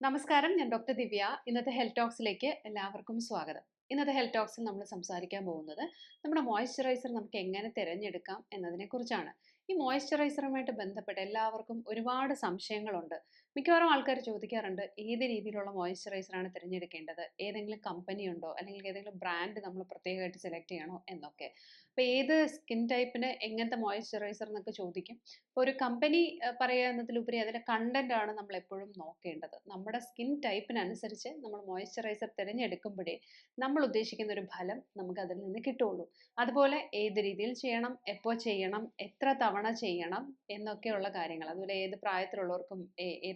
നമസ്കാരം ഞാൻ ഡോക്ടർ ദിവ്യ. ഇന്നത്തെ ഹെൽത്ത് ടോക്സിലേക്ക് എല്ലാവർക്കും സ്വാഗതം. ഇന്നത്തെ ഹെൽത്ത് ടോക്സിൽ നമ്മൾ സംസാരിക്കാൻ പോകുന്നത് നമ്മുടെ മോയ്സ്ചറൈസർ നമുക്ക് എങ്ങനെ തിരഞ്ഞെടുക്കാം എന്നതിനെക്കുറിച്ചാണ്. ഈ മോയ്സ്ചറൈസറുമായിട്ട് ബന്ധപ്പെട്ട് എല്ലാവർക്കും ഒരുപാട് സംശയങ്ങളുണ്ട്. മിക്കവാറും ആൾക്കാർ ചോദിക്കാറുണ്ട് ഏത് രീതിയിലുള്ള മോയ്സ്ചറൈസറാണ് തിരഞ്ഞെടുക്കേണ്ടത്? ഏതെങ്കിലും കമ്പനി ഉണ്ടോ? അല്ലെങ്കിൽ ഏതെങ്കിലും ബ്രാൻഡ് നമ്മൾ പ്രത്യേകമായിട്ട് സെലക്ട് ചെയ്യണോ എന്നൊക്കെ. അപ്പോൾ ഏത് സ്കിൻ ടൈപ്പിന് എങ്ങനത്തെ മോയ്സ്ചറൈസർ എന്നൊക്കെ ചോദിക്കും. ഇപ്പോൾ ഒരു കമ്പനി പറയുക എന്നതിലുപരി അതിന്റെ കണ്ടന്റ് ആണ് നമ്മൾ എപ്പോഴും നോക്കേണ്ടത്. നമ്മുടെ സ്കിൻ ടൈപ്പിനനുസരിച്ച് നമ്മൾ മോയ്സ്ചറൈസർ തിരഞ്ഞെടുക്കുമ്പോഴേ നമ്മൾ ഉദ്ദേശിക്കുന്ന ഒരു ഫലം നമുക്ക് അതിൽ നിന്ന് കിട്ടുള്ളൂ അതുപോലെ ഏത് രീതിയിൽ ചെയ്യണം എപ്പോൾ ചെയ്യണം എത്ര തവണ ചെയ്യണം എന്നൊക്കെയുള്ള കാര്യങ്ങൾ. അതുപോലെ ഏത് പ്രായത്തിലുള്ളവർക്കും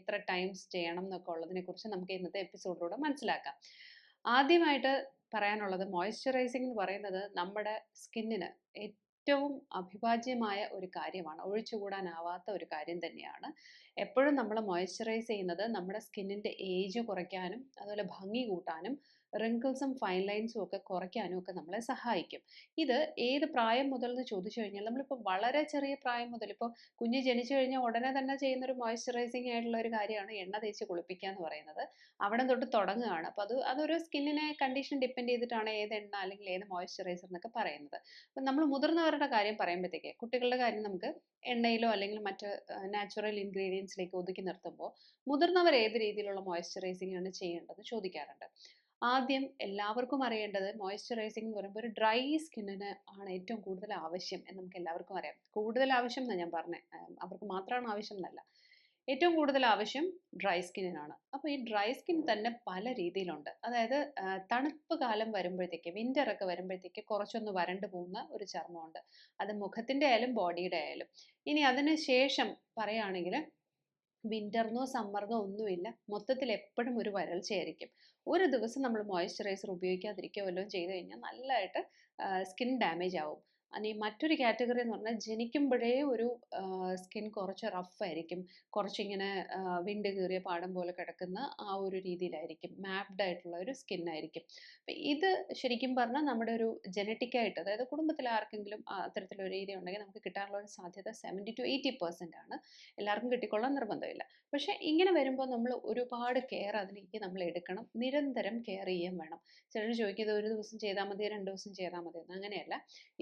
എത്ര ടൈംസ് ചെയ്യണം എന്നൊക്കെ ഉള്ളതിനെ കുറിച്ച് നമുക്ക് ഇന്നത്തെ എപ്പിസോഡിലൂടെ മനസ്സിലാക്കാം. ആദ്യമായിട്ട് പറയാനുള്ളത് മോയ്സ്ചറൈസിംഗ് എന്ന് പറയുന്നത് നമ്മുടെ സ്കിന്നിന് ഏറ്റവും അഭിവാജ്യമായ ഒരു കാര്യമാണ്. ഒഴിച്ചുകൂടാനാവാത്ത ഒരു കാര്യം തന്നെയാണ്. എപ്പോഴും നമ്മൾ മോയ്സ്ചറൈസ് ചെയ്യുന്നത് നമ്മുടെ സ്കിന്നിന്റെ ഏജ് കുറയ്ക്കാനും അതുപോലെ ഭംഗി കൂട്ടാനും റിങ്കിൾസും ഫൈൻ ലൈൻസും ഒക്കെ കുറയ്ക്കാനും ഒക്കെ നമ്മളെ സഹായിക്കും. ഇത് ഏത് പ്രായം മുതൽ എന്ന് ചോദിച്ചു കഴിഞ്ഞാൽ നമ്മളിപ്പോൾ വളരെ ചെറിയ പ്രായം മുതൽ ഇപ്പോൾ കുഞ്ഞ് ജനിച്ചു കഴിഞ്ഞാൽ ഉടനെ തന്നെ ചെയ്യുന്ന ഒരു മോയ്സ്ചറൈസിങ് ആയിട്ടുള്ള ഒരു കാര്യമാണ് എണ്ണ തേച്ച് കുളിപ്പിക്കുക എന്ന് പറയുന്നത്. അവിടെ തൊട്ട് തുടങ്ങുകയാണ്. അപ്പോൾ അത് അതൊരു സ്കിന്നിനെ കണ്ടീഷൻ ഡിപ്പെൻഡ് ചെയ്തിട്ടാണ് ഏത് എണ്ണ അല്ലെങ്കിൽ ഏത് മോയ്സ്ചറൈസർ എന്നൊക്കെ പറയുന്നത്. അപ്പം നമ്മൾ മുതിർന്നവരുടെ കാര്യം പറയുമ്പോഴത്തേക്ക് കുട്ടികളുടെ കാര്യം നമുക്ക് എണ്ണയിലോ അല്ലെങ്കിൽ മറ്റ് നാച്ചുറൽ ഇൻഗ്രീഡിയൻസിലേക്ക് ഒതുക്കി നിർത്തുമ്പോൾ മുതിർന്നവർ ഏത് രീതിയിലുള്ള മോയ്സ്ചറൈസിംഗ് ആണ് ചെയ്യേണ്ടത് ചോദിക്കാറുണ്ട്. ആദ്യം എല്ലാവർക്കും അറിയേണ്ടത് മോയ്സ്ചറൈസിംഗ് എന്ന് പറയുമ്പോൾ ഒരു ഡ്രൈ സ്കിന്നിന് ആണ് ഏറ്റവും കൂടുതൽ ആവശ്യം എന്ന് നമുക്ക് എല്ലാവർക്കും അറിയാം. കൂടുതൽ ആവശ്യം എന്നാണ് ഞാൻ പറഞ്ഞത് അവർക്ക് മാത്രമാണ് ആവശ്യം എന്നല്ല. ഏറ്റവും കൂടുതൽ ആവശ്യം ഡ്രൈ സ്കിന്നിനാണ് അപ്പോൾ ഈ ഡ്രൈ സ്കിൻ തന്നെ പല രീതിയിലുണ്ട്. അതായത് തണുപ്പ് കാലം വരുമ്പോഴത്തേക്ക് വിന്റർ ഒക്കെ വരുമ്പോഴത്തേക്ക് കുറച്ചൊന്ന് വരണ്ടു പോകുന്ന ഒരു ചർമ്മമുണ്ട്. അത് മുഖത്തിന്റെ ആയാലും ബോഡിയുടെ ആയാലും. ഇനി അതിന് ശേഷം പറയുകയാണെങ്കിൽ വിന്റർന്നോ സമ്മർന്നോ ഒന്നുമില്ല. മൊത്തത്തിൽ എപ്പോഴും ഒരു വരൾച്ചയായിരിക്കും. ഒരു ദിവസം നമ്മൾ മോയ്സ്ചറൈസർ ഉപയോഗിക്കാതിരിക്കുക വല്ലതും ചെയ്തു കഴിഞ്ഞാൽ നല്ലതായിട്ട് സ്കിൻ ഡാമേജ് ആവും. ഇനി മറ്റൊരു കാറ്റഗറി എന്ന് പറഞ്ഞാൽ ജനിക്കുമ്പോഴേ ഒരു സ്കിൻ കുറച്ച് റഫ് ആയിരിക്കും. കുറച്ചിങ്ങനെ വിണ്ട് കീറിയ പാടം പോലെ കിടക്കുന്ന ആ ഒരു രീതിയിലായിരിക്കും. മാപ്ഡ് ആയിട്ടുള്ള ഒരു സ്കിൻ ആയിരിക്കും. ഇത് ശരിക്കും പറഞ്ഞാൽ നമ്മുടെ ഒരു ജനറ്റിക്കായിട്ട് അതായത് കുടുംബത്തിൽ ആർക്കെങ്കിലും അത്തരത്തിലൊരു രീതി ഉണ്ടെങ്കിൽ നമുക്ക് കിട്ടാനുള്ള ഒരു സാധ്യത സെവന്റി ടു എയ്റ്റി പെർസെന്റ് ആണ്. എല്ലാവർക്കും കിട്ടിക്കൊള്ളാൻ നിർബന്ധമില്ല. പക്ഷേ ഇങ്ങനെ വരുമ്പോൾ നമ്മൾ ഒരുപാട് കെയർ അതിലേക്ക് നമ്മൾ എടുക്കണം. നിരന്തരം കെയർ ചെയ്യാൻ വേണം. ചിലർ ചോദിക്കുന്നത് ഒരു ദിവസം ചെയ്താൽ മതി രണ്ട് ദിവസം ചെയ്താൽ മതി എന്ന് അങ്ങനെയല്ല.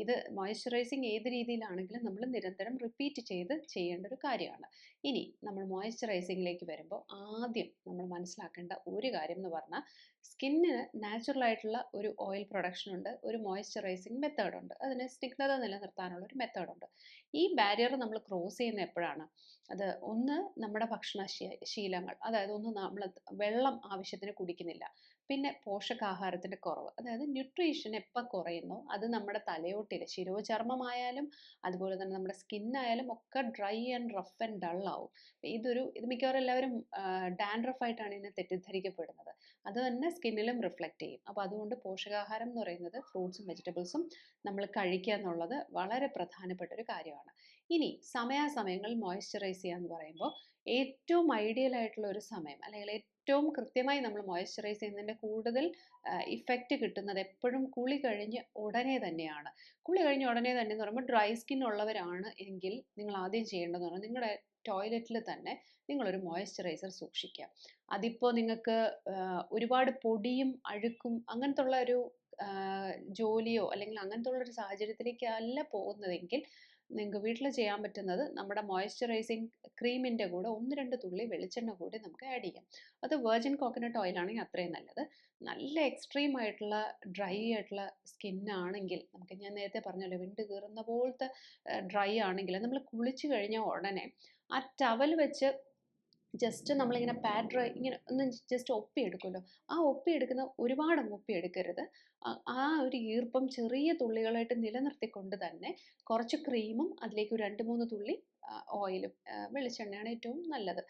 ഇത് മോയ്സ്ചറൈസിങ് ഏത് രീതിയിലാണെങ്കിലും നമ്മൾ നിരന്തരം റിപ്പീറ്റ് ചെയ്ത് ചെയ്യേണ്ട ഒരു കാര്യമാണ്. ഇനി നമ്മൾ മോയ്സ്ചറൈസിങ്ങിലേക്ക് വരുമ്പോൾ ആദ്യം നമ്മൾ മനസ്സിലാക്കേണ്ട ഒരു കാര്യം എന്ന് പറഞ്ഞാൽ സ്കിന്നിന് നാച്ചുറൽ ആയിട്ടുള്ള ഒരു ഓയിൽ പ്രൊഡക്ഷൻ ഉണ്ട് ഒരു മോയ്സ്ചറൈസിങ് മെത്തേഡ് ഉണ്ട്. അതിന് സ്നിഗ്ധത നിലനിർത്താനുള്ള ഒരു മെത്തേഡ് ഉണ്ട്. ഈ ബാരിയർ നമ്മൾ ക്രോസ് ചെയ്യുന്ന എപ്പോഴാണ്? അത് ഒന്ന് നമ്മുടെ ഭക്ഷണ ശീലങ്ങൾ അതായത് ഒന്ന് നമ്മൾ വെള്ളം ആവശ്യത്തിന് കുടിക്കുന്നില്ല. പിന്നെ പോഷകാഹാരത്തിന്റെ കുറവ്. അതായത് ന്യൂട്രീഷൻ എപ്പോൾ കുറയുന്നു അത് നമ്മുടെ തലയോട്ടിൽ ശിരോചർമ്മമായാലും അതുപോലെ തന്നെ നമ്മുടെ സ്കിന്നായാലും ഒക്കെ dry and rough and dull ആവും. ഇതൊരു ഇത് മിക്കവാറും എല്ലാവരും ഡാൻഡ്രഫ് ആയിട്ടാണ് ഇതിനെ തെറ്റിദ്ധരിക്കപ്പെടുന്നത്. അത് തന്നെ സ്കിന്നിലും റിഫ്ലക്റ്റ് ചെയ്യും. അപ്പോൾ അതുകൊണ്ട് പോഷകാഹാരം എന്ന് പറയുന്നത് ഫ്രൂട്ട്സും വെജിറ്റബിൾസും നമ്മൾ കഴിക്കുക എന്നുള്ളത് വളരെ പ്രധാനപ്പെട്ട ഒരു കാര്യമാണ്. ഇനി സമയാസമയങ്ങളിൽ മോയ്സ്ചറൈസ് ചെയ്യുക എന്ന് പറയുമ്പോൾ ഏറ്റവും ഐഡിയൽ ആയിട്ടുള്ള ഒരു സമയം അല്ലെങ്കിൽ ഏറ്റവും കൃത്യമായി നമ്മൾ മോയ്സ്ചറൈസ് ചെയ്യുന്നതിന്റെ കൂടുതൽ ഇഫക്റ്റ് കിട്ടുന്നത് എപ്പോഴും കുളി കഴിഞ്ഞ് ഉടനെ തന്നെയാണ്. കുളി കഴിഞ്ഞ് ഉടനെ തന്നെ എന്ന് പറയുമ്പോൾ ഡ്രൈ സ്കിൻ ഉള്ളവരാണ് എങ്കിൽ നിങ്ങൾ ആദ്യം ചെയ്യേണ്ടതെന്ന് പറഞ്ഞാൽ നിങ്ങളുടെ ടോയ്ലറ്റിൽ തന്നെ നിങ്ങളൊരു മോയ്സ്ചറൈസർ സൂക്ഷിക്കുക. അതിപ്പോൾ നിങ്ങൾക്ക് ഒരുപാട് പൊടിയും അഴുക്കും അങ്ങനത്തെ ഒരു ജോലിയോ അല്ലെങ്കിൽ അങ്ങനത്തെ ഉള്ളൊരു സാഹചര്യത്തിലേക്ക് അല്ല പോകുന്നതെങ്കിൽ നിങ്ങൾക്ക് വീട്ടിൽ ചെയ്യാൻ പറ്റുന്നത് നമ്മുടെ മോയ്സ്ചറൈസിങ് ക്രീമിന്റെ കൂടെ ഒന്ന് രണ്ട് തുള്ളി വെളിച്ചെണ്ണ കൂടി നമുക്ക് ആഡ് ചെയ്യാം. അത് വെർജിൻ കോക്കനട്ട് ഓയിലാണെങ്കിൽ അത്രയും നല്ലത്. നല്ല എക്സ്ട്രീം ആയിട്ടുള്ള ഡ്രൈ ആയിട്ടുള്ള സ്കിന്നാണെങ്കിൽ നമുക്ക് ഞാൻ നേരത്തെ പറഞ്ഞല്ലോ വിണ്ട് കീറുന്ന പോലത്തെ ഡ്രൈ ആണെങ്കിൽ നമ്മൾ കുളിച്ച് കഴിഞ്ഞ ഉടനെ ആ ടവൽ വെച്ച് ജസ്റ്റ് നമ്മളിങ്ങനെ പാഡ് ഡ്രൈ ഇങ്ങനെ ഒന്ന് ജസ്റ്റ് ഒപ്പി ഒപ്പിയെടുക്കുമല്ലോ. ആ ഒപ്പി എടുക്കുന്ന ഒരുപാട് ഒപ്പി എടുക്കരുത് ആ ഒരു ഈർപ്പം ചെറിയ തുള്ളികളായിട്ട് നിലനിർത്തിക്കൊണ്ട് തന്നെ കുറച്ച് ക്രീമും അതിലേക്ക് ഒരു രണ്ട് മൂന്ന് തുള്ളി ഓയിലും വെളിച്ചെണ്ണയാണ് ഏറ്റവും നല്ലത്.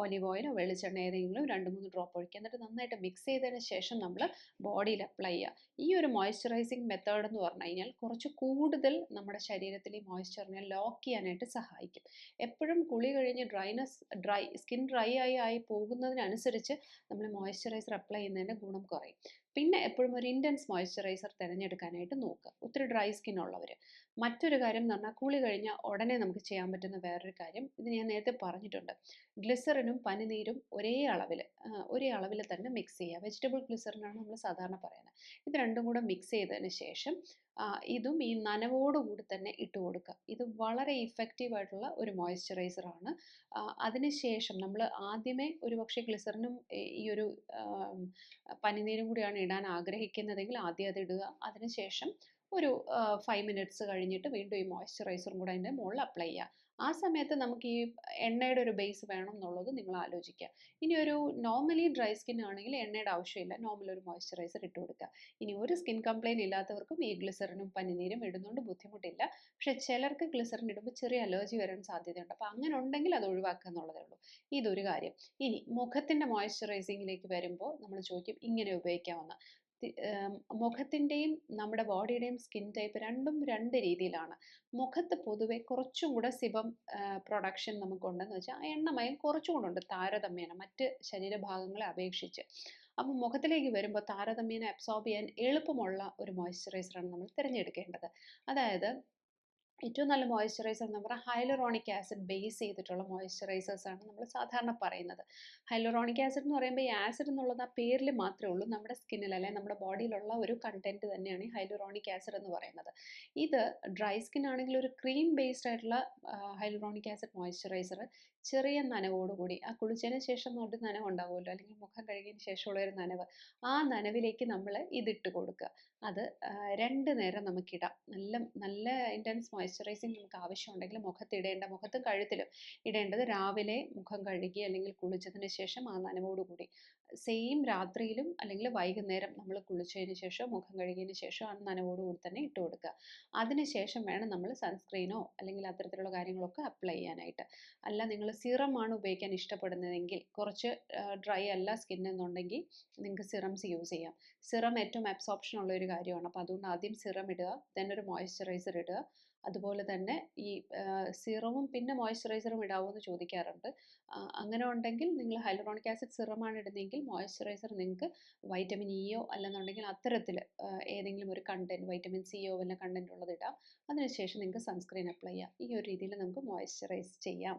ഓലിവ് ഓയിലോ വെളിച്ചെണ്ണ ഏതെങ്കിലും രണ്ട് മൂന്ന് ഡ്രോപ്പ് ഒഴിക്കുക. എന്നിട്ട് നന്നായിട്ട് മിക്സ് ചെയ്തതിന് ശേഷം നമ്മൾ ബോഡിയിൽ അപ്ലൈ ചെയ്യുക. ഈ ഒരു മോയ്സ്ചറൈസിങ് മെത്തേഡ് എന്ന് പറഞ്ഞു കഴിഞ്ഞാൽ കുറച്ച് കൂടുതൽ നമ്മുടെ ശരീരത്തിൽ ഈ മോയ്സ്ചറിനെ ലോക്ക് ചെയ്യാനായിട്ട് സഹായിക്കും. എപ്പോഴും കുളി കഴിഞ്ഞ് ഡ്രൈനസ് ഡ്രൈ സ്കിൻ ഡ്രൈ ആയി ആയി പോകുന്നതിനനുസരിച്ച് നമ്മൾ മോയ്സ്ചറൈസർ അപ്ലൈ ചെയ്യുന്നതിന്റെ ഗുണം കുറയും. പിന്നെ എപ്പോഴും ഒരു ഇന്റൻസ് മോയ്സ്ചറൈസർ തിരഞ്ഞെടുക്കാനായിട്ട് നോക്കുക. ഒത്തിരി ഡ്രൈ സ്കിൻ ഉള്ളവർ മറ്റൊരു കാര്യം എന്ന് പറഞ്ഞാൽ കുളി കഴിഞ്ഞാൽ ഉടനെ നമുക്ക് ചെയ്യാൻ പറ്റുന്ന വേറൊരു കാര്യം ഇത് ഞാൻ നേരത്തെ പറഞ്ഞിട്ടുണ്ട്. ഗ്ലിസറിനും പനിനീരും ഒരേ അളവിൽ ഒരേ അളവിൽ തന്നെ മിക്സ് ചെയ്യുക. വെജിറ്റബിൾ ഗ്ലിസറിനാണ് നമ്മൾ സാധാരണ പറയുന്നത്. ഇത് രണ്ടും കൂടെ മിക്സ് ചെയ്തതിന് ശേഷം ഇതും ഈ നനവോടുകൂടി തന്നെ ഇട്ട് കൊടുക്കുക ഇത് വളരെ ഇഫക്റ്റീവ് ആയിട്ടുള്ള ഒരു ആ, അതിനുശേഷം നമ്മൾ ആദ്യമേ ഒരു പക്ഷേ ഗ്ലിസറിനും ഈ ഒരു പനിനീരും കൂടിയാണ് ഇടാൻ ആഗ്രഹിക്കുന്നതെങ്കിൽ ആദ്യം അത് ഇടുക. അതിനുശേഷം ഒരു ഫൈവ് മിനിറ്റ്സ് കഴിഞ്ഞിട്ട് വീണ്ടും ഈ മോയ്സ്ചറൈസറും കൂടെ അതിന്റെ മുകളിൽ അപ്ലൈ ചെയ്യുക. ആ സമയത്ത് നമുക്ക് ഈ എണ്ണയുടെ ഒരു ബേസ് വേണം എന്നുള്ളത് നിങ്ങൾ ആലോചിക്കുക. ഇനി ഒരു നോർമലി ഡ്രൈ സ്കിൻ ആണെങ്കിൽ എണ്ണയുടെ ആവശ്യമില്ല. നോർമൽ ഒരു മോയ്സ്ചറൈസർ ഇട്ട് കൊടുക്കുക. ഇനി ഒരു സ്കിൻ കംപ്ലൈന്റ് ഇല്ലാത്തവർക്കും ഈ ഗ്ലിസറിനും പനിനീരും ഇടുന്നതുകൊണ്ട് ബുദ്ധിമുട്ടില്ല. പക്ഷെ ചിലർക്ക് ഗ്ലിസറിൻ ഇടുമ്പോൾ ചെറിയ അലർജി വരാൻ സാധ്യതയുണ്ട്. അപ്പോൾ അങ്ങനെ ഉണ്ടെങ്കിൽ അത് ഒഴിവാക്കുക എന്നുള്ളതേ ഉള്ളൂ. ഇതൊരു കാര്യം. ഇനി മുഖത്തിന്റെ മോയ്സ്ചറൈസിങ്ങിലേക്ക് വരുമ്പോൾ നമ്മൾ ചോദിക്കും ഇങ്ങനെ ഉപയോഗിക്കാമെന്ന്. മുഖത്തിന്റെയും നമ്മുടെ ബോഡിയുടെയും സ്കിൻ ടൈപ്പ് രണ്ടും രണ്ട് രീതിയിലാണ്. മുഖത്ത് പൊതുവെ കുറച്ചും കൂടെ സിബം പ്രൊഡക്ഷൻ നമുക്കുണ്ടെന്ന് വെച്ചാൽ എണ്ണമയം കുറച്ചും കൂടെ ഉണ്ട് താരതമ്യേന മറ്റ് ശരീരഭാഗങ്ങളെ അപേക്ഷിച്ച്. അപ്പോൾ മുഖത്തിലേക്ക് വരുമ്പോൾ താരതമ്യേന അബ്സോർബ് ചെയ്യാൻ എളുപ്പമുള്ള ഒരു മോയ്സ്ചറൈസറാണ് നമ്മൾ തിരഞ്ഞെടുക്കേണ്ടത്. അതായത് ഏറ്റവും നല്ല മോയ്സ്ചറൈസർ എന്ന് പറഞ്ഞാൽ ഹൈലറോണിക് ആസിഡ് ബേസ് ചെയ്തിട്ടുള്ള മോയ്സ്ചറൈസേഴ്സ് ആണ് നമ്മൾ സാധാരണ പറയുന്നത്. ഹൈലറോണിക് ആസിഡ് എന്ന് പറയുമ്പോൾ ഈ ആസിഡ് എന്നുള്ളത് ആ പേരിൽ മാത്രമേ ഉള്ളൂ. നമ്മുടെ സ്കിന്നിൽ അല്ലെങ്കിൽ നമ്മുടെ ബോഡിയിലുള്ള ഒരു കണ്ടന്റ് തന്നെയാണ് ഈ ഹൈലറോണിക് ആസിഡ് എന്ന് പറയുന്നത്. ഇത് ഡ്രൈ സ്കിൻ ആണെങ്കിൽ ഒരു ക്രീം ബേസ്ഡ് ആയിട്ടുള്ള ഹൈലറോണിക് ആസിഡ് മോയ്സ്ചറൈസർ ചെറിയ നനവോടുകൂടി ആ കുളിച്ചതിന് ശേഷം ഒരു നനവ് ഉണ്ടാവുമല്ലോ അല്ലെങ്കിൽ മുഖം കഴുകിയതിന് ശേഷമുള്ള ഒരു നനവ് ആ നനവിലേക്ക് നമ്മൾ ഇതിട്ട് കൊടുക്കുക. അത് രണ്ട് നേരം നമുക്കിടാം. നല്ല നല്ല ഇന്റൻസ് മോയ്സ്ചറൈസിങ് നമുക്ക് ആവശ്യമുണ്ടെങ്കിൽ മുഖത്ത് ഇടേണ്ട മുഖത്തും കഴുത്തിലും ഇടേണ്ടത് രാവിലെ മുഖം കഴുകി അല്ലെങ്കിൽ കുളിച്ചതിന് ശേഷം ആ നനവോടുകൂടി സെയിം രാത്രിയിലും അല്ലെങ്കിൽ വൈകുന്നേരം നമ്മൾ കുളിച്ചതിന് ശേഷം മുഖം കഴുകിയതിന് ശേഷം ആ നനവോടുകൂടി തന്നെ ഇട്ട് കൊടുക്കുക. അതിനുശേഷം വേണം നമ്മൾ സൺസ്ക്രീനോ അല്ലെങ്കിൽ അത്തരത്തിലുള്ള കാര്യങ്ങളൊക്കെ അപ്ലൈ ചെയ്യാനായിട്ട്. അല്ല നിങ്ങൾ സിറമാണ് ഉപയോഗിക്കാൻ ഇഷ്ടപ്പെടുന്നതെങ്കിൽ കുറച്ച് ഡ്രൈ അല്ല സ്കിൻ എന്നുണ്ടെങ്കിൽ നിങ്ങൾക്ക് സിറംസ് യൂസ് ചെയ്യാം. സിറം ഏറ്റവും അബ്സോർപ്ഷൻ ഉള്ള ഒരു കാര്യമാണ്. അപ്പോൾ അതുകൊണ്ട് ആദ്യം സിറം ഇടുക ദെൻ ഒരു മോയ്സ്ചറൈസർ ഇടുക. അതുപോലെ തന്നെ ഈ സിറവും പിന്നെ മോയ്സ്ചറൈസറും ഇടാവോ എന്ന് ചോദിക്കാറുണ്ട് അങ്ങനെ ഉണ്ടെങ്കിൽ നിങ്ങൾ ഹൈലറോണിക് ആസിഡ് സിറമാണ് ഇടുന്നതെങ്കിൽ മോയ്സ്ചറൈസർ നിങ്ങൾക്ക് വൈറ്റമിൻ ഇയോ അല്ലെന്നുണ്ടെങ്കിൽ അത്തരത്തിൽ ഏതെങ്കിലും ഒരു കണ്ടന്റ് വൈറ്റമിൻ സിയോ വല്ല കണ്ടന്റ് ഉള്ളത് ഇടാം. അതിനുശേഷം നിങ്ങൾക്ക് സൺസ്ക്രീൻ അപ്ലൈ ചെയ്യാം. ഈ ഒരു രീതിയിൽ നമുക്ക് മോയ്സ്ചറൈസ് ചെയ്യാം.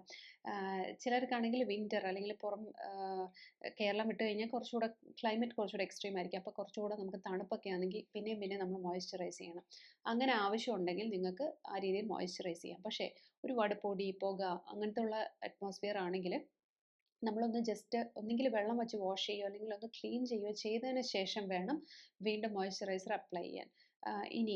ചിലർക്കാണെങ്കിൽ വിന്റർ അല്ലെങ്കിൽ പുറം കേരളം വിട്ട് കഴിഞ്ഞാൽ കുറച്ചുകൂടെ ക്ലൈമറ്റ് കുറച്ചുകൂടെ എക്സ്ട്രീം ആയിരിക്കും. അപ്പോൾ കുറച്ചുകൂടെ നമുക്ക് തണുപ്പൊക്കെ ആണെങ്കിൽ പിന്നെയും പിന്നെ നമ്മൾ മോയ്സ്ചറൈസ് ചെയ്യണം. അങ്ങനെ ആവശ്യമുണ്ടെങ്കിൽ നിങ്ങൾക്ക് ആ രീതിയിൽ മോയ്സ്ചറൈസ് ചെയ്യാം. പക്ഷേ ഒരു വടുപ്പൊടി പുക അങ്ങനത്തെ ഉള്ള അറ്റ്മോസ്ഫിയർ ആണെങ്കിൽ നമ്മളൊന്ന് ജസ്റ്റ് ഒന്നെങ്കിൽ വെള്ളം വെച്ച് വാഷ് ചെയ്യുകയോ അല്ലെങ്കിൽ ഒന്ന് ക്ലീൻ ചെയ്യുകയോ ചെയ്തതിന് ശേഷം വേണം വീണ്ടും മോയ്സ്ചറൈസർ അപ്ലൈ ചെയ്യാൻ. ഇനി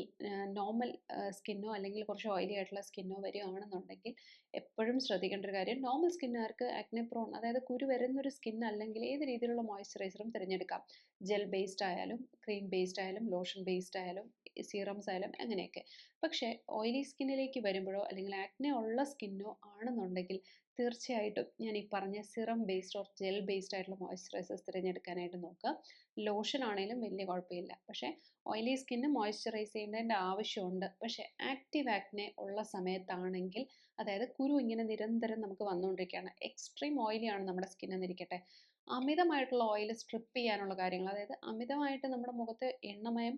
നോർമൽ സ്കിന്നോ അല്ലെങ്കിൽ കുറച്ച് ഓയിലി ആയിട്ടുള്ള സ്കിന്നോ വരികയാണെന്നുണ്ടെങ്കിൽ എപ്പോഴും ശ്രദ്ധിക്കേണ്ട ഒരു കാര്യം നോർമൽ സ്കിന്നുകാർക്ക് ആക്നെ പ്രോൺ അതായത് കുരു വരുന്നൊരു സ്കിൻ അല്ലെങ്കിൽ ഏത് രീതിയിലുള്ള മോയ്സ്ചറൈസറും തിരഞ്ഞെടുക്കാം. ജെൽ ബേസ്ഡ് ആയാലും ക്രീം ബേസ്ഡ് ആയാലും ലോഷൻ ബേസ്ഡ് ആയാലും സീറംസ് ആയാലും അങ്ങനെയൊക്കെ. പക്ഷേ ഓയിലി സ്കിന്നിലേക്ക് വരുമ്പോഴോ അല്ലെങ്കിൽ ആക്നെ ഉള്ള സ്കിന്നോ ആണെന്നുണ്ടെങ്കിൽ തീർച്ചയായിട്ടും ഞാൻ ഈ പറഞ്ഞ serum based or gel based ആയിട്ടുള്ള മോയ്സ്ചറൈസേഴ്സ് തിരഞ്ഞെടുക്കാനായിട്ട് നോക്കുക. ലോഷൻ ആണെങ്കിലും വലിയ കുഴപ്പമില്ല. പക്ഷേ ഓയിലി സ്കിന്ന് മോയ്സ്ചറൈസ് ചെയ്യേണ്ടതിന്റെ ആവശ്യമുണ്ട്. പക്ഷേ ആക്റ്റീവ് ആക്നെ ഉള്ള സമയത്താണെങ്കിൽ അതായത് കുരു ഇങ്ങനെ നിരന്തരം നമുക്ക് വന്നുകൊണ്ടിരിക്കുകയാണ്. എക്സ്ട്രീം ഓയിലി ആണ് നമ്മുടെ സ്കിൻ എന്നിരിക്കട്ടെ. അമിതമായിട്ടുള്ള ഓയിൽ സ്ട്രിപ്പ് ചെയ്യാനുള്ള കാര്യങ്ങൾ അതായത് അമിതമായിട്ട് നമ്മുടെ മുഖത്ത് എണ്ണമയം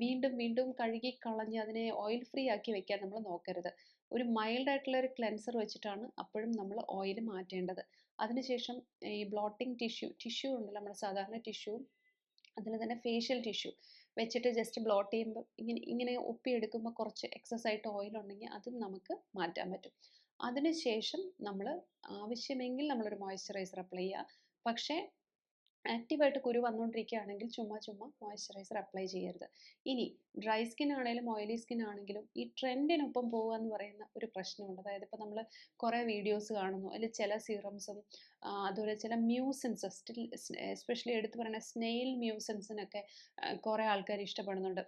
വീണ്ടും വീണ്ടും കഴുകി കളഞ്ഞ് അതിനെ ഓയിൽ ഫ്രീ ആക്കി വെക്കാൻ നമ്മൾ നോക്കരുത്. ഒരു മൈൽഡ് ആയിട്ടുള്ള ഒരു ക്ലെൻസർ വെച്ചിട്ടാണ് അപ്പോഴും നമ്മൾ ഓയിൽ മാറ്റേണ്ടത്. അതിനുശേഷം ഈ ബ്ലോട്ടിംഗ് ടിഷ്യൂ ടിഷ്യൂ ഉണ്ടല്ലോ നമ്മുടെ സാധാരണ ടിഷ്യൂ അതിൽ തന്നെ ഫേഷ്യൽ ടിഷ്യൂ വെച്ചിട്ട് ജസ്റ്റ് ബ്ലോട്ട് ചെയ്യുമ്പോൾ ഇങ്ങനെ ഇങ്ങനെ ഒപ്പിയെടുക്കുമ്പോൾ കുറച്ച് എക്സസ് ആയിട്ട് ഓയിൽ ഉണ്ടെങ്കിൽ അതും നമുക്ക് മാറ്റാൻ പറ്റും. അതിനുശേഷം നമ്മൾ ആവശ്യമെങ്കിൽ നമ്മളൊരു മോയ്സ്ചറൈസർ അപ്ലൈ ചെയ്യുക. പക്ഷേ ആക്റ്റീവായിട്ട് കുരു വന്നുകൊണ്ടിരിക്കുകയാണെങ്കിൽ ചുമ്മാ ചുമ്മാ മോയ്സ്ചറൈസർ അപ്ലൈ ചെയ്യരുത്. ഇനി ഡ്രൈ സ്കിൻ ആണെങ്കിലും ഓയിലി സ്കിൻ ആണെങ്കിലും ഈ ട്രെൻഡിനൊപ്പം പോകുക എന്ന് പറയുന്ന ഒരു പ്രശ്നമുണ്ട്. അതായത് ഇപ്പോൾ നമ്മൾ കുറേ വീഡിയോസ് കാണുന്നു. അതിൽ ചില സീറംസും അതുപോലെ ചില മ്യൂസിൻസ് സ്റ്റിൽ എസ്പെഷ്യലി എടുത്തു പറയുന്ന സ്നെയിൽ മ്യൂസിൻസിനൊക്കെ കുറേ ആൾക്കാർ ഇഷ്ടപ്പെടുന്നുണ്ട്.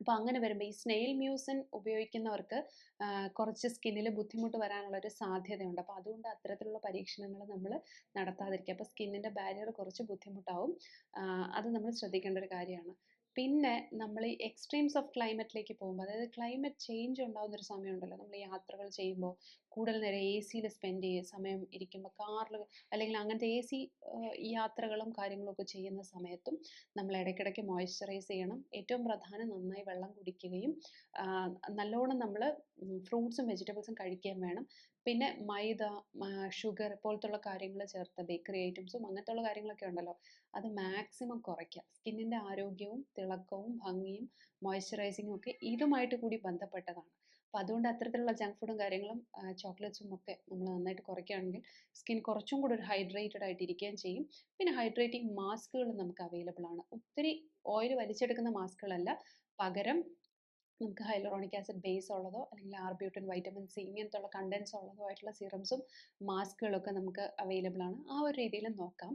അപ്പോൾ അങ്ങനെ വരുമ്പോൾ ഈ സ്നെയിൽ മ്യൂസിൻ ഉപയോഗിക്കുന്നവർക്ക് കുറച്ച് സ്കിന്നിൽ ബുദ്ധിമുട്ട് വരാനുള്ള ഒരു സാധ്യതയുണ്ട്. അപ്പോൾ അതുകൊണ്ട് അത്തരത്തിലുള്ള പരീക്ഷണങ്ങൾ നമ്മൾ നടത്താതിരിക്കുക. അപ്പോൾ സ്കിന്നിന്റെ ബാരിയർ കുറച്ച് ബുദ്ധിമുട്ടാവും. അത് നമ്മൾ ശ്രദ്ധിക്കേണ്ട ഒരു കാര്യമാണ്. പിന്നെ നമ്മൾ ഈ എക്സ്ട്രീംസ് ഓഫ് ക്ലൈമറ്റിലേക്ക് പോകുമ്പോൾ അതായത് ക്ലൈമറ്റ് ചേഞ്ച് ഉണ്ടാകുന്ന ഒരു സമയമുണ്ടല്ലോ. നമ്മൾ യാത്രകൾ ചെയ്യുമ്പോൾ കൂടുതൽ നേരം എ സിയിൽ സ്പെൻഡ് ചെയ്യുക സമയം ഇരിക്കുമ്പോൾ കാറിൽ അല്ലെങ്കിൽ അങ്ങനത്തെ എ സി യാത്രകളും കാര്യങ്ങളും ഒക്കെ ചെയ്യുന്ന സമയത്തും നമ്മൾ ഇടയ്ക്കിടയ്ക്ക് മോയ്സ്ചറൈസ് ചെയ്യണം. ഏറ്റവും പ്രധാനം നന്നായി വെള്ളം കുടിക്കുകയും നല്ലോണം നമ്മൾ ഫ്രൂട്ട്സും വെജിറ്റബിൾസും കഴിക്കുകയും വേണം. പിന്നെ മൈദ ഷുഗർ പോലത്തുള്ള കാര്യങ്ങൾ ചേർത്ത ബേക്കറി ഐറ്റംസും അങ്ങനത്തുള്ള കാര്യങ്ങളൊക്കെ ഉണ്ടല്ലോ. അത് മാക്സിമം കുറയ്ക്കുക. സ്കിന്നിന്റെ ആരോഗ്യവും തിളക്കവും ഭംഗിയും മോയ്സ്ചറൈസിങ്ങും ഒക്കെ ഇതുമായിട്ട് കൂടി ബന്ധപ്പെട്ടതാണ്. അപ്പോൾ അതുകൊണ്ട് അത്തരത്തിലുള്ള ജങ്ക് ഫുഡും കാര്യങ്ങളും ചോക്ലേറ്റ്സും ഒക്കെ നമ്മൾ നന്നായിട്ട് കുറയ്ക്കുകയാണെങ്കിൽ സ്കിൻ കുറച്ചും കൂടി ഒരു ഹൈഡ്രേറ്റഡ് ആയിട്ട് ഇരിക്കുകയും ചെയ്യും. പിന്നെ ഹൈഡ്രേറ്റിംഗ് മാസ്കുകൾ നമുക്ക് അവൈലബിൾ ആണ്. ഒത്തിരി ഓയിൽ വലിച്ചെടുക്കുന്ന മാസ്കുകളല്ല. പകരം നമുക്ക് ഹൈലോറോണിക് ആസിഡ് ബേസ് ഉള്ളതോ അല്ലെങ്കിൽ ആർബ്യൂട്ടിൻ വൈറ്റമിൻ സി ഇങ്ങനത്തെ ഉള്ള കണ്ടൻസ് ഉള്ളതോ ആയിട്ടുള്ള സിറംസും മാസ്കുകളൊക്കെ നമുക്ക് അവൈലബിൾ ആണ്. ആ ഒരു രീതിയിൽ നോക്കാം.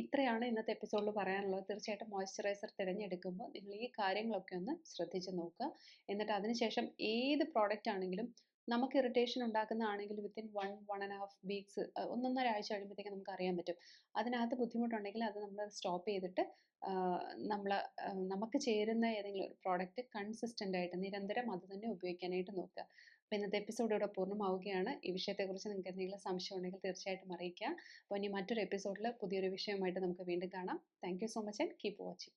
ഇത്രയാണ് ഇന്നത്തെ എപ്പിസോഡിൽ പറയാനുള്ളത്. തീർച്ചയായിട്ടും മോയ്സ്ചറൈസർ തിരഞ്ഞെടുക്കുമ്പോൾ നിങ്ങൾ ഈ കാര്യങ്ങളൊക്കെ ഒന്ന് ശ്രദ്ധിച്ച് നോക്കുക. എന്നിട്ട് അതിനുശേഷം ഏത് പ്രോഡക്റ്റ് ആണെങ്കിലും നമുക്ക് irritation ഉണ്ടാക്കുന്നതാണെങ്കിൽ within one one and half weeks ഒന്നൊന്നര ആഴ്ച കഴിയുമ്പോഴത്തേക്കും നമുക്ക് അറിയാൻ പറ്റും. അതിനകത്ത് ബുദ്ധിമുട്ടുണ്ടെങ്കിൽ അത് നമ്മൾ സ്റ്റോപ്പ് ചെയ്തിട്ട് നമ്മൾ നമുക്ക് ചേരുന്ന ഏതെങ്കിലും ഒരു പ്രോഡക്റ്റ് കൺസിസ്റ്റന്റ് ആയിട്ട് നിരന്തരം അത് തന്നെ ഉപയോഗിക്കാനായിട്ട് നോക്കുക. അപ്പോൾ ഇന്നത്തെ എപ്പിസോഡ് ഇവിടെ പൂർണമാവുകയാണ്. ഈ വിഷയത്തെക്കുറിച്ച് നിങ്ങൾക്ക് എന്തെങ്കിലും സംശയം ഉണ്ടെങ്കിൽ തീർച്ചയായിട്ടും അറിയിക്കുക. അപ്പോൾ ഇനി മറ്റൊരു എപ്പിസോഡിൽ പുതിയൊരു വിഷയമായിട്ട് നമുക്ക് വീണ്ടും കാണാം. Thank so much and keep watching